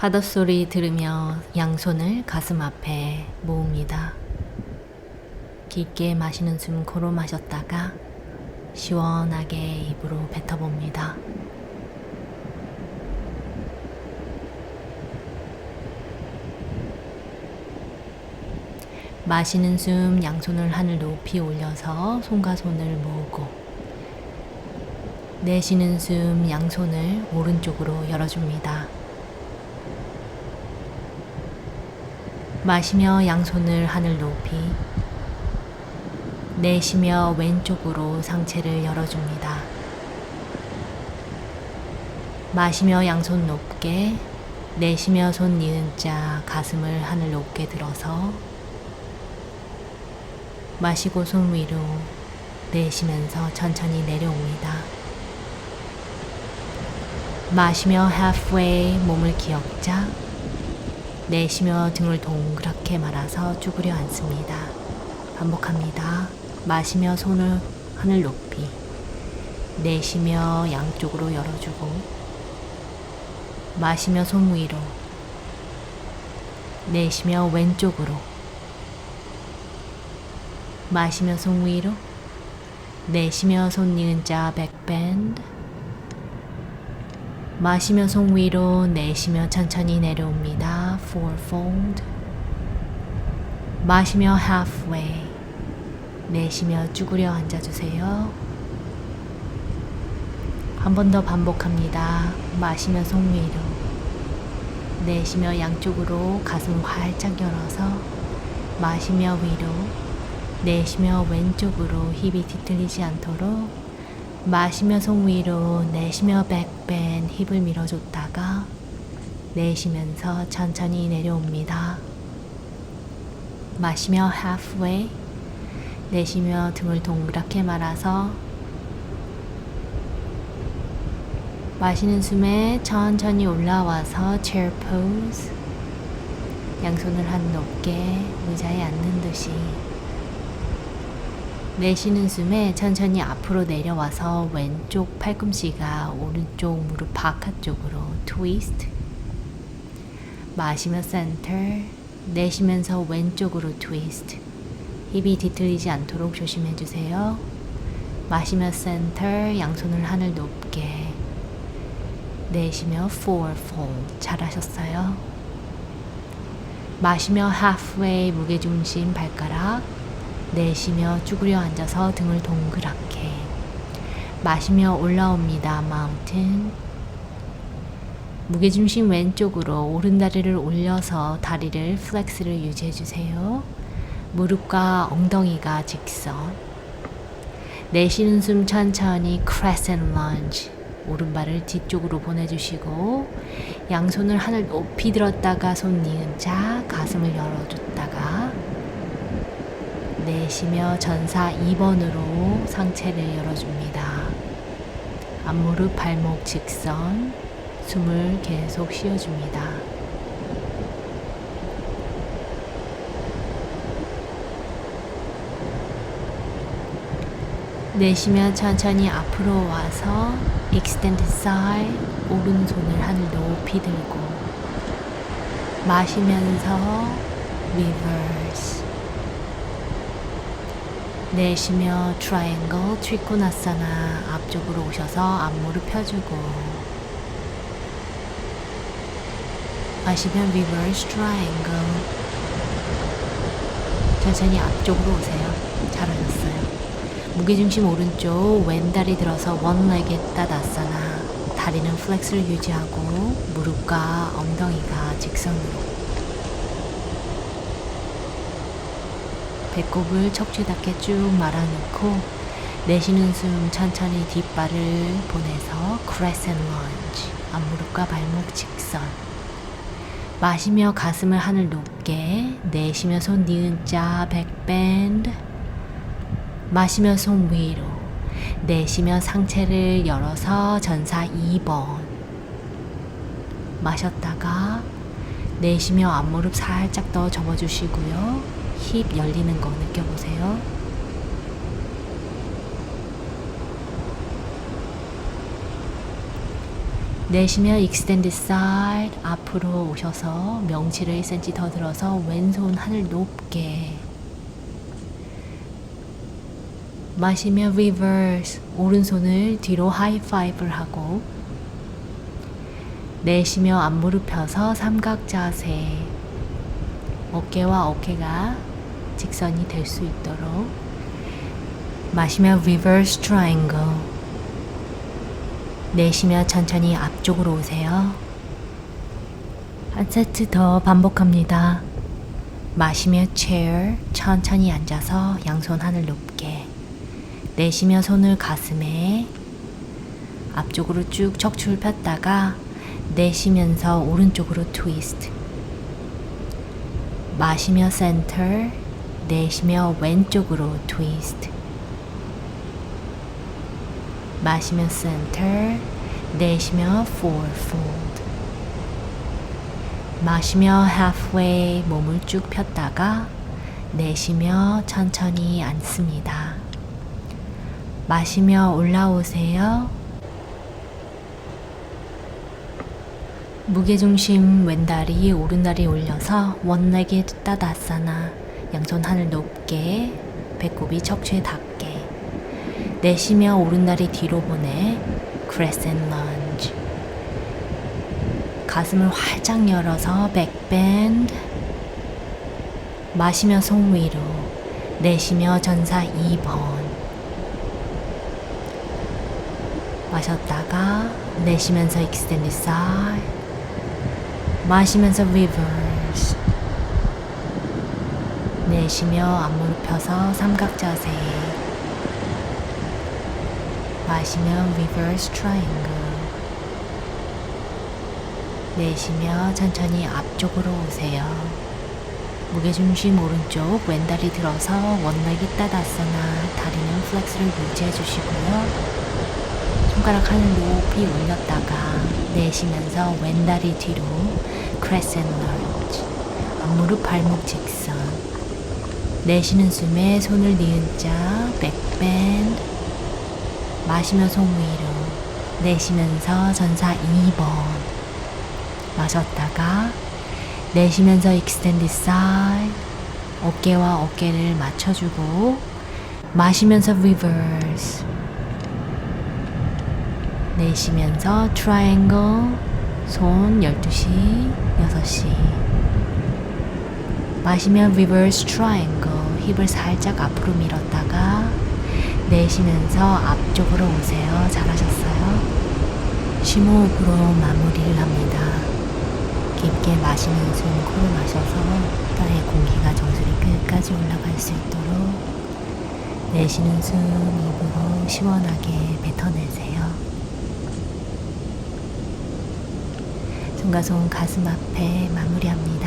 바닷소리 들으며 양손을 가슴 앞에 모읍니다. 깊게 마시는 숨 코로 마셨다가 시원하게 입으로 뱉어봅니다. 마시는 숨 양손을 하늘 높이 올려서 손과 손을 모으고 내쉬는 숨 양손을 오른쪽으로 열어줍니다. 마시며 양손을 하늘 높이 내쉬며 왼쪽으로 상체를 열어줍니다. 마시며 양손 높게 내쉬며 손 니은 자 가슴을 하늘 높게 들어서 마시고 손 위로 내쉬면서 천천히 내려옵니다. 마시며 halfway 몸을 기억자 내쉬며 등을 동그랗게 말아서 쭈그려 앉습니다. 반복합니다. 마시며 손을 하늘 높이 내쉬며 양쪽으로 열어주고 마시며 손 위로 내쉬며 왼쪽으로 마시며 손 위로 내쉬며 손 니은자 백밴드 마시며 손 위로 내쉬며 천천히 내려옵니다. four fold 마시며 halfway 내쉬며 쭈그려 앉아주세요. 한 번 더 반복합니다. 마시며 손 위로 내쉬며 양쪽으로 가슴 활짝 열어서 마시며 위로 내쉬며 왼쪽으로 힙이 뒤틀리지 않도록 마시며 손 위로 내쉬며 백밴 힙을 밀어줬다가 내쉬면서 천천히 내려옵니다. 마시며 halfway 내쉬며 등을 동그랗게 말아서 마시는 숨에 천천히 올라와서 chair pose 양손을 한 높게 의자에 앉는 듯이 내쉬는 숨에 천천히 앞으로 내려와서 왼쪽 팔꿈치가 오른쪽 무릎 바깥쪽으로 트위스트 마시며 센터 내쉬면서 왼쪽으로 트위스트 힙이 뒤틀리지 않도록 조심해 주세요. 마시며 센터 양손을 하늘 높게. 내쉬며 four 잘하셨어요. 마시며 halfway 무게중심 발가락 내쉬며 쭈그려 앉아서 등을 동그랗게 마시며 올라옵니다. mountain 무게중심 왼쪽으로 오른다리를 올려서 다리를 플렉스를 유지해 주세요. 무릎과 엉덩이가 직선 내쉬는 숨 천천히 crescent lunge 오른발을 뒤쪽으로 보내주시고 양손을 하늘 높이 들었다가 손 니은 자 가슴을 열어줬다가 내쉬며 전사 2번으로 상체를 열어줍니다. 앞무릎 발목 직선 숨을 계속 쉬어줍니다. 내쉬며 천천히 앞으로 와서 extend side 오른손을 하늘 높이 들고 마시면서 reverse 내쉬며 트라이앵글 트리코나사나 앞쪽으로 오셔서 앞무릎 펴주고. 마시면 리버스 트라이앵글 천천히 앞쪽으로 오세요. 잘하셨어요. 무게중심 오른쪽 왼다리 들어서 원레겟 따다사나 다리는 플렉스를 유지하고 무릎과 엉덩이가 직선으로 배꼽을 척추 닿게 쭉 말아놓고 내쉬는 숨 천천히 뒷발을 보내서 crescent lunge 앞무릎과 발목 직선. 마시며 가슴을 하늘 높게 내쉬며 손 니은 자 백밴드. 마시며 손 위로 내쉬며 상체를 열어서 전사 2번. 마셨다가 내쉬며 앞무릎 살짝 더 접어주시고요 힙 열리는 거 느껴보세요. 내쉬며 extend side 앞으로 오셔서 명치를 1cm 더 들어서 왼손 하늘 높게. 마시며 reverse 오른손을 뒤로 하이파이브를 하고 내쉬며 앞무릎 펴서 삼각 자세. 어깨와 어깨가 직선이 될 수 있도록 마시며 reverse triangle 내쉬며 천천히 앞쪽으로 오세요. 한 세트 더 반복합니다. 마시며 chair 천천히 앉아서 양손 하늘 높게 내쉬며 손을 가슴에 앞쪽으로 쭉 척추를 폈다가 내쉬면서 오른쪽으로 트위스트 마시며 센터 내쉬며 왼쪽으로 트위스트 마시며 센터 내쉬며 forward fold 마시며 halfway 몸을 쭉 폈다가 내쉬며 천천히 앉습니다. 마시며 올라오세요. 무게중심 왼다리 오른다리 올려서 원레gged 따다사나 양손 하늘 높게 배꼽이 척추에 닿게. 내쉬며 오른다리 뒤로 보내 crescent lunge. 가슴을 활짝 열어서 백밴드 마시며 손 위로 내쉬며 전사 2번. 마셨다가 내쉬면서 extend side. 마시면서 reverse 내쉬며 앞무릎 펴서 삼각 자세 마시며 reverse triangle 내쉬며 천천히 앞쪽으로 오세요. 무게중심 오른쪽 왼다리 들어서 원레기 따다서나 다리는 플렉스를 유지해 주시고요. 손가락 하늘 높이 올렸다가 내쉬면서 왼다리 뒤로 crescent lunge 앞무릎 발목 직선 내쉬는 숨에 손을 니은 자 백밴드. 마시며 손 위로 내쉬면서 전사 2번. 마셨다가 내쉬면서 extend side 어깨와 어깨를 맞춰주고 마시면서 reverse. 내쉬면서 triangle. 손 12시 6시 마시면 reverse triangle 힙을 살짝 앞으로 밀었다가 내쉬면서 앞쪽으로 오세요 잘하셨어요 심호흡으로 마무리를 합니다 깊게 마시는 숨 코로 마셔서 뼈에 공기가 정수리 끝까지 올라갈 수 있도록 내쉬는 숨 입으로 시원하게 뱉어내세요. 손과 손 가슴 앞에 마무리합니다.